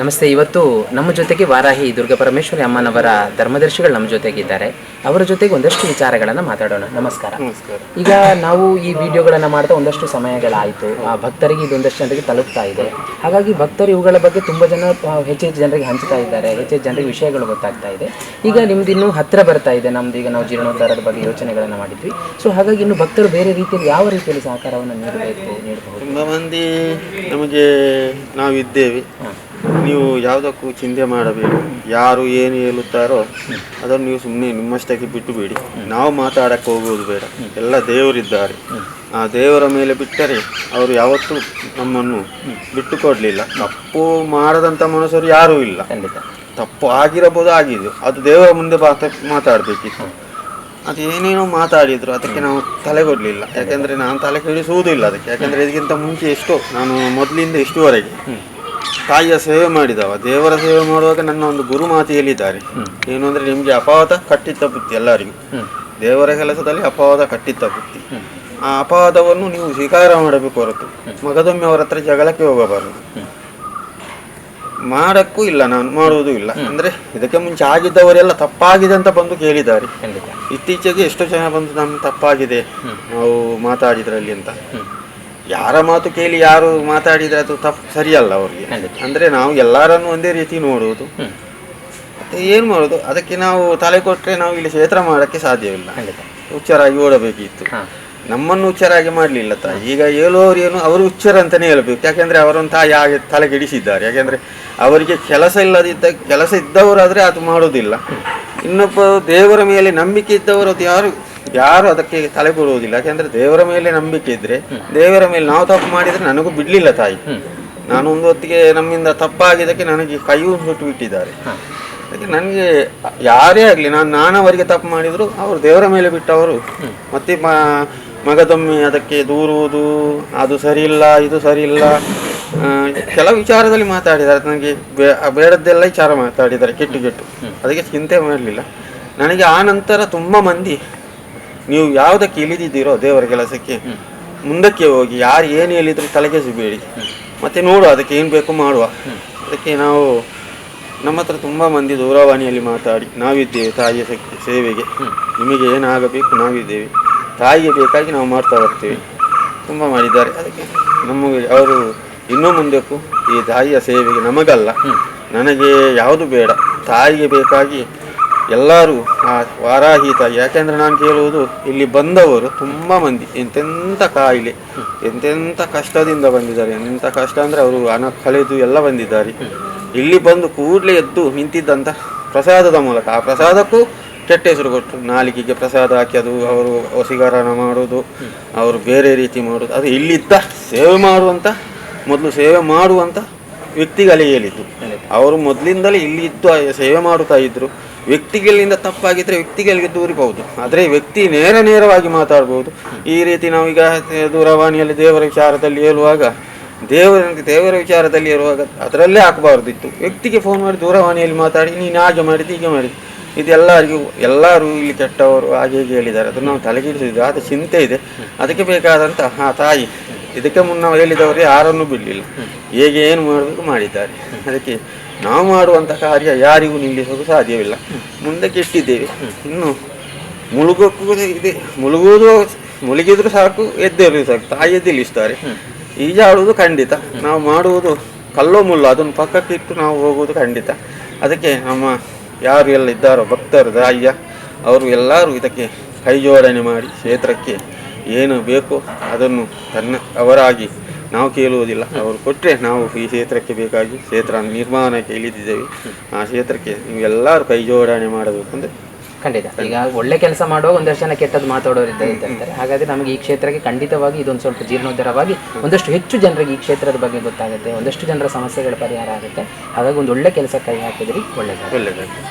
ನಮಸ್ತೆ ಇವತ್ತು ನಮ್ಮ ಜೊತೆಗೆ ವಾರಾಹಿ ದುರ್ಗಾ ಪರಮೇಶ್ವರಿ ಅಮ್ಮನವರ ಧರ್ಮದರ್ಶಿಗಳು ನಮ್ಮ ಜೊತೆಗಿದ್ದಾರೆ. ಅವರ ಜೊತೆಗೆ ಒಂದಷ್ಟು ವಿಚಾರಗಳನ್ನು ಮಾತಾಡೋಣ. ನಮಸ್ಕಾರ. ಈಗ ನಾವು ಈ ವಿಡಿಯೋಗಳನ್ನು ಮಾಡ್ತಾ ಒಂದಷ್ಟು ಸಮಯಗಳಾಯಿತು. ಆ ಭಕ್ತರಿಗೆ ಇದೊಂದಷ್ಟು ಜನರಿಗೆ ತಲುಪ್ತಾ ಇದೆ. ಹಾಗಾಗಿ ಭಕ್ತರು ಇವುಗಳ ಬಗ್ಗೆ ತುಂಬ ಜನ ಹೆಚ್ಚು ಹೆಚ್ಚೆಚ್ಚು ಜನರಿಗೆ ಹಂಚ್ತಾ ಇದ್ದಾರೆ. ಹೆಚ್ಚೆಚ್ಚು ಜನರಿಗೆ ವಿಷಯಗಳು ಗೊತ್ತಾಗ್ತಾ ಇದೆ. ಈಗ ನಿಮ್ದು ಇನ್ನೂ ಹತ್ತಿರ ಬರ್ತಾ ಇದೆ. ನಮ್ದು ಈಗ ನಾವು ಜೀರ್ಣೋದ್ಧಾರದ ಬಗ್ಗೆ ಯೋಚನೆಗಳನ್ನು ಮಾಡಿದ್ವಿ. ಸೊ ಹಾಗಾಗಿ ಇನ್ನು ಭಕ್ತರು ಬೇರೆ ರೀತಿಯಲ್ಲಿ ಯಾವ ರೀತಿಯಲ್ಲಿ ಸಹಕಾರವನ್ನು ನೀಡಬೇಕು ನೀಡಬಹುದು? ತುಂಬ ಮಂದಿ ನಮಗೆ ನಾವಿದ್ದೇವೆ. ನೀವು ಯಾವುದಕ್ಕೂ ಚಿಂತೆ ಮಾಡಬೇಡಿ. ಯಾರು ಏನು ಹೇಳುತ್ತಾರೋ ಅದನ್ನು ನೀವು ಸುಮ್ಮನೆ ನಿಮ್ಮಷ್ಟಕ್ಕೆ ಬಿಟ್ಟು ಬಿಡಿ ನಾವು ಮಾತಾಡಕ್ಕೆ ಹೋಗುವುದು ಬೇಡ. ಎಲ್ಲ ದೇವರಿದ್ದಾರೆ. ಆ ದೇವರ ಮೇಲೆ ಬಿಟ್ಟರೆ ಅವರು ಯಾವತ್ತೂ ನಮ್ಮನ್ನು ಬಿಟ್ಟು ಕೊಡಲಿಲ್ಲ ತಪ್ಪು ಮಾಡದಂಥ ಮನಸ್ಸರು ಯಾರೂ ಇಲ್ಲ. ತಪ್ಪು ಆಗಿರಬಹುದು ಆಗಿದೆ ಅದು ದೇವರ ಮುಂದೆ ಮಾತಾ ಮಾತಾಡಬೇಕಿತ್ತು. ಅದು ಏನೇನೋ ಮಾತಾಡಿದ್ರು ಅದಕ್ಕೆ ನಾವು ತಲೆ ಕೊಡಲಿಲ್ಲ. ಯಾಕೆಂದರೆ ನಾನು ತಲೆ ಕೆಡಿಸುವುದಿಲ್ಲ ಅದಕ್ಕೆ. ಯಾಕೆಂದರೆ ಇದಕ್ಕಿಂತ ಮುಂಚೆ ಎಷ್ಟೋ ನಾನು ಮೊದಲಿಂದ ಎಷ್ಟುವರೆಗೆ ತಾಯಿಯ ಸೇವೆ ಮಾಡಿದವ. ದೇವರ ಸೇವೆ ಮಾಡುವಾಗ ನನ್ನ ಒಂದು ಗುರು ಮಾತು ಹೇಳಿದ್ದಾರೆ ಏನು ಅಂದ್ರೆ ನಿಮಗೆ ಅಪವಾದ ಕಟ್ಟಿದ್ದ ಬುದ್ಧಿ ಎಲ್ಲರಿಗೂ. ದೇವರ ಕೆಲಸದಲ್ಲಿ ಅಪವಾದ ಕಟ್ಟಿದ್ದ ಬುದ್ಧಿ. ಆ ಅಪವಾದವನ್ನು ನೀವು ಸ್ವೀಕಾರ ಮಾಡಬೇಕು ಹೊರತು. ಮಗದೊಮ್ಮೆ ಅವರ ಹತ್ರ ಜಗಳಕ್ಕೆ ಹೋಗಬಾರದು. ಮಾಡಕ್ಕೂ ಇಲ್ಲ ನಾನು ಮಾಡುವುದೂ ಇಲ್ಲ. ಅಂದ್ರೆ ಇದಕ್ಕೆ ಮುಂಚೆ ಆಗಿದ್ದವರೆಲ್ಲ ತಪ್ಪಾಗಿದೆ ಅಂತ ಬಂದು ಕೇಳಿದ್ದಾರೆ. ಇತ್ತೀಚೆಗೆ ಎಷ್ಟೋ ಜನ ಬಂದು ನಮ್ಮ ತಪ್ಪಾಗಿದೆ. ನಾವು ಮಾತಾಡಿದ್ರಲ್ಲಿ ಅಂತ. ಯಾರ ಮಾತು ಕೇಳಿ ಯಾರು ಮಾತಾಡಿದ್ರೆ ಅದು ತಪ್ಪು ಸರಿಯಲ್ಲ ಅವ್ರಿಗೆ. ಅಂದ್ರೆ ನಾವು ಎಲ್ಲರನ್ನು ಒಂದೇ ರೀತಿ ನೋಡುವುದು. ಮತ್ತೆ ಏನು ಮಾಡೋದು? ಅದಕ್ಕೆ ನಾವು ತಲೆ ಕೊಟ್ಟರೆ ನಾವು ಇಲ್ಲಿ ಕ್ಷೇತ್ರ ಮಾಡೋಕ್ಕೆ ಸಾಧ್ಯವಿಲ್ಲ ಹುಚ್ಚರಾಗಿ ಓಡಬೇಕಿತ್ತು. ನಮ್ಮನ್ನು ಹುಚ್ಚರಾಗಿ ಮಾಡಲಿಲ್ಲ ತಾ ಈಗ ಹೇಳುವವರು ಏನು ಅವರು ಹುಚ್ಚರ ಅಂತಾನೆ ಹೇಳ್ಬೇಕು. ಯಾಕೆಂದ್ರೆ ಅವರನ್ನು ತಾಯಿ ಹಾಗೆ ತಲೆಗೆಡಿಸಿದ್ದಾರೆ. ಯಾಕೆಂದ್ರೆ ಅವರಿಗೆ ಕೆಲಸ ಇಲ್ಲದಿದ್ದ ಕೆಲಸ ಇದ್ದವರಾದ್ರೆ ಅದು ಮಾಡೋದಿಲ್ಲ ಇನ್ನೊಬ್ಬ ದೇವರ ಮೇಲೆ ನಂಬಿಕೆ ಇದ್ದವರು ಅದು ಯಾರು? ಯಾರು ಅದಕ್ಕೆ ತಲೆ ಕೊಡುವುದಿಲ್ಲ ಯಾಕೆಂದ್ರೆ ದೇವರ ಮೇಲೆ ನಂಬಿಕೆ ಇದ್ರೆ ದೇವರ ಮೇಲೆ ನಾವು ತಪ್ಪು ಮಾಡಿದ್ರೆ ನನಗೂ ಬಿಡ್ಲಿಲ್ಲ ತಾಯಿ. ನಾನು ಒಂದು ಹೊತ್ತಿಗೆ ನಮ್ಮಿಂದ ತಪ್ಪಾಗಿದ್ದಕ್ಕೆ ನನಗೆ ಕೈಯೂ ಸುಟ್ಟು ಬಿಟ್ಟಿದ್ದಾರೆ ಅದಕ್ಕೆ ನನಗೆ ಯಾರೇ ಆಗಲಿ ನಾನು ನಾನವರಿಗೆ ತಪ್ಪು ಮಾಡಿದ್ರು ಅವರು ದೇವರ ಮೇಲೆ ಬಿಟ್ಟವರು. ಮತ್ತೆ ಮಗದೊಮ್ಮೆ ಅದಕ್ಕೆ ದೂರುವುದು ಅದು ಸರಿ ಇಲ್ಲ ಇದು ಸರಿ ಇಲ್ಲ ಕೆಲವು ವಿಚಾರದಲ್ಲಿ ಮಾತಾಡಿದ್ದಾರೆ. ನನಗೆ ಬೇಡದ್ದೆಲ್ಲ ವಿಚಾರ ಮಾತಾಡಿದ್ದಾರೆ ಕೆಟ್ಟು ಕೆಟ್ಟು. ಅದಕ್ಕೆ ಚಿಂತೆ ಮಾಡಲಿಲ್ಲ. ನನಗೆ ಆ ನಂತರ ತುಂಬ ಮಂದಿ ನೀವು ಯಾವುದಕ್ಕೆ ಇಳಿದಿದ್ದೀರೋ ದೇವರ ಕೆಲಸಕ್ಕೆ ಮುಂದಕ್ಕೆ ಹೋಗಿ ಯಾರು ಏನು ಹೇಳಿದ್ರು ತಲೆಗೆಸಬೇಡಿ ಮತ್ತೆ ನೋಡುವ ಅದಕ್ಕೆ ಏನು ಬೇಕು ಮಾಡುವ. ಅದಕ್ಕೆ ನಾವು ನಮ್ಮ ಹತ್ರ ತುಂಬ ಮಂದಿ ದೂರವಾಣಿಯಲ್ಲಿ ಮಾತಾಡಿ ನಾವಿದ್ದೇವೆ ತಾಯಿಯ ಸೇವೆಗೆ. ನಿಮಗೆ ಏನಾಗಬೇಕು ನಾವಿದ್ದೇವೆ. ತಾಯಿಗೆ ಬೇಕಾಗಿ ನಾವು ಮಾಡ್ತಾ ಬರ್ತೇವೆ. ತುಂಬ ಮಾಡಿದ್ದಾರೆ. ಅದಕ್ಕೆ ನಮಗೆ ಅವರು ಇನ್ನೂ ಮುಂದಕ್ಕೂ ಈ ತಾಯಿಯ ಸೇವೆಗೆ ನಮಗಲ್ಲ. ನನಗೆ ಯಾವುದು ಬೇಡ. ತಾಯಿಗೆ ಬೇಕಾಗಿ ಎಲ್ಲರೂ ಆ ವಾರಾಹಿತ ಯಾಕೆಂದ್ರೆ ನಾನು ಕೇಳುವುದು ಇಲ್ಲಿ ಬಂದವರು ತುಂಬ ಮಂದಿ ಎಂತೆಂಥ ಕಾಯಿಲೆ ಎಂತೆಂಥ ಕಷ್ಟದಿಂದ ಬಂದಿದ್ದಾರೆ ಎಂಥ ಕಷ್ಟ ಅಂದರೆ ಅವರು ಹಣ ಕಳೆದು ಎಲ್ಲ ಬಂದಿದ್ದಾರೆ. ಇಲ್ಲಿ ಬಂದು ಕೂಡಲೇ ಎದ್ದು ನಿಂತಿದ್ದಂಥ ಪ್ರಸಾದದ ಮೂಲಕ ಆ ಪ್ರಸಾದಕ್ಕೂ ಕೆಟ್ಟ ಹೆಸರು ಕೊಟ್ಟರು ನಾಲಿಗೆಗೆ ಪ್ರಸಾದ ಹಾಕಿ ಅದು ಅವರು ಹೊಸಿಗಾರಣ ಮಾಡೋದು ಅವರು ಬೇರೆ ರೀತಿ ಮಾಡೋದು ಅದು ಇಲ್ಲಿದ್ದ ಸೇವೆ ಮಾಡುವಂಥ ಮೊದಲು ಸೇವೆ ಮಾಡುವಂಥ ವ್ಯಕ್ತಿಗಳೇ ಹೇಳಿದ್ದು. ಅವರು ಮೊದಲಿಂದಲೇ ಇಲ್ಲಿ ಇದ್ದು ಸೇವೆ ಮಾಡುತ್ತಾ ಇದ್ರು. ವ್ಯಕ್ತಿಗಳಿಂದ ತಪ್ಪಾಗಿದ್ದರೆ ವ್ಯಕ್ತಿಗಳಿಗೆ ದೂರಿಬಹುದು. ಆದರೆ ವ್ಯಕ್ತಿ ನೇರ ನೇರವಾಗಿ ಮಾತಾಡ್ಬೋದು. ಈ ರೀತಿ ನಾವೀಗ ದೂರವಾಣಿಯಲ್ಲಿ ದೇವರ ವಿಚಾರದಲ್ಲಿ ಹೇಳುವಾಗ ದೇವರ ದೇವರ ವಿಚಾರದಲ್ಲಿ ಇರುವಾಗ ಅದರಲ್ಲೇ ಹಾಕಬಾರ್ದಿತ್ತು. ವ್ಯಕ್ತಿಗೆ ಫೋನ್ ಮಾಡಿ ದೂರವಾಣಿಯಲ್ಲಿ ಮಾತಾಡಿ, ನೀನು ಹಾಗೆ ಮಾಡಿದ್ದು, ಹೀಗೆ ಮಾಡಿದ್ದು. ಇದೆಲ್ಲರಿಗೂ ಎಲ್ಲರೂ ಇಲ್ಲಿ ಕೆಟ್ಟವರು ಹಾಗೆ ಹೀಗೆ ಹೇಳಿದ್ದಾರೆ. ಅದನ್ನು ನಾವು ತಲೆಗಿಡಿಸಿದ್ದು ಆದ ಚಿಂತೆ ಇದೆ. ಅದಕ್ಕೆ ಬೇಕಾದಂಥ ಆ ತಾಯಿ ಇದಕ್ಕೆ ಮುನ್ನ ಹೇಳಿದವರು ಯಾರನ್ನು ಬಿಡಲಿಲ್ಲ. ಹೇಗೆ ಏನು ಮಾಡಬೇಕು ಮಾಡಿದ್ದಾರೆ. ಅದಕ್ಕೆ ನಾವು ಮಾಡುವಂಥ ಕಾರ್ಯ ಯಾರಿಗೂ ನಿಲ್ಲಿಸಲು ಸಾಧ್ಯವಿಲ್ಲ. ಮುಂದಕ್ಕೆ ಇಟ್ಟಿದ್ದೇವೆ. ಇನ್ನು ಮುಳುಗೋಕ್ಕೂ ಇದೆ. ಮುಳುಗುವುದು ಮುಳುಗಿದ್ರು ಸಾಕು ಎದ್ದೇಳು ಸಾಕು. ತಾಯಿ ಎದ್ದಿಲ್ಲಿಸ್ತಾರೆ ಈಜಾಡುವುದು ಖಂಡಿತ. ನಾವು ಮಾಡುವುದು ಕಲ್ಲೋ ಮುಳ್ಳು ಅದನ್ನು ಪಕ್ಕಕ್ಕೆ ಇಟ್ಟು ನಾವು ಹೋಗುವುದು ಖಂಡಿತ. ಅದಕ್ಕೆ ನಮ್ಮ ಯಾರು ಎಲ್ಲ ಇದ್ದಾರೋ ಭಕ್ತರು ದಾಯ್ಯ ಅವರು ಎಲ್ಲರೂ ಇದಕ್ಕೆ ಕೈ ಜೋಡಣೆ ಮಾಡಿ ಕ್ಷೇತ್ರಕ್ಕೆ ಏನು ಬೇಕೋ ಅದನ್ನು ತನ್ನ ಅವರಾಗಿ ನಾವು ಕೇಳುವುದಿಲ್ಲ. ಅವರು ಕೊಟ್ಟರೆ ನಾವು ಈ ಕ್ಷೇತ್ರಕ್ಕೆ ಬೇಕಾಗಿ ಕ್ಷೇತ್ರ ನಿರ್ಮಾಣಕ್ಕೆ ಇಳಿದಿದ್ದೇವೆ. ಆ ಕ್ಷೇತ್ರಕ್ಕೆ ನೀವೆಲ್ಲರೂ ಕೈ ಜೋಡಣೆ ಮಾಡಬೇಕು ಅಂದರೆ ಖಂಡಿತ. ಈಗ ಒಳ್ಳೆ ಕೆಲಸ ಮಾಡುವಾಗ ಒಂದಷ್ಟು ಜನ ಕೆಟ್ಟದ್ದು ಮಾತಾಡೋರು ಇದ್ದೇ ಇರ್ತಾರೆ. ಹಾಗಾದ್ರೆ ನಮಗೆ ಈ ಕ್ಷೇತ್ರಕ್ಕೆ ಖಂಡಿತವಾಗಿ ಇದೊಂದು ಸ್ವಲ್ಪ ಜೀರ್ಣೋದ್ಧಾರವಾಗಿ ಒಂದಷ್ಟು ಹೆಚ್ಚು ಜನರಿಗೆ ಈ ಕ್ಷೇತ್ರದ ಬಗ್ಗೆ ಗೊತ್ತಾಗುತ್ತೆ. ಒಂದಷ್ಟು ಜನರ ಸಮಸ್ಯೆಗಳ ಪರಿಹಾರ ಆಗುತ್ತೆ. ಹಾಗಾಗಿ ಒಂದು ಒಳ್ಳೆ ಕೆಲಸ ಕೈ ಹಾಕಿದ್ರಿ ಒಳ್ಳೆಯದು ಒಳ್ಳೆಯದಾಗ್ತದೆ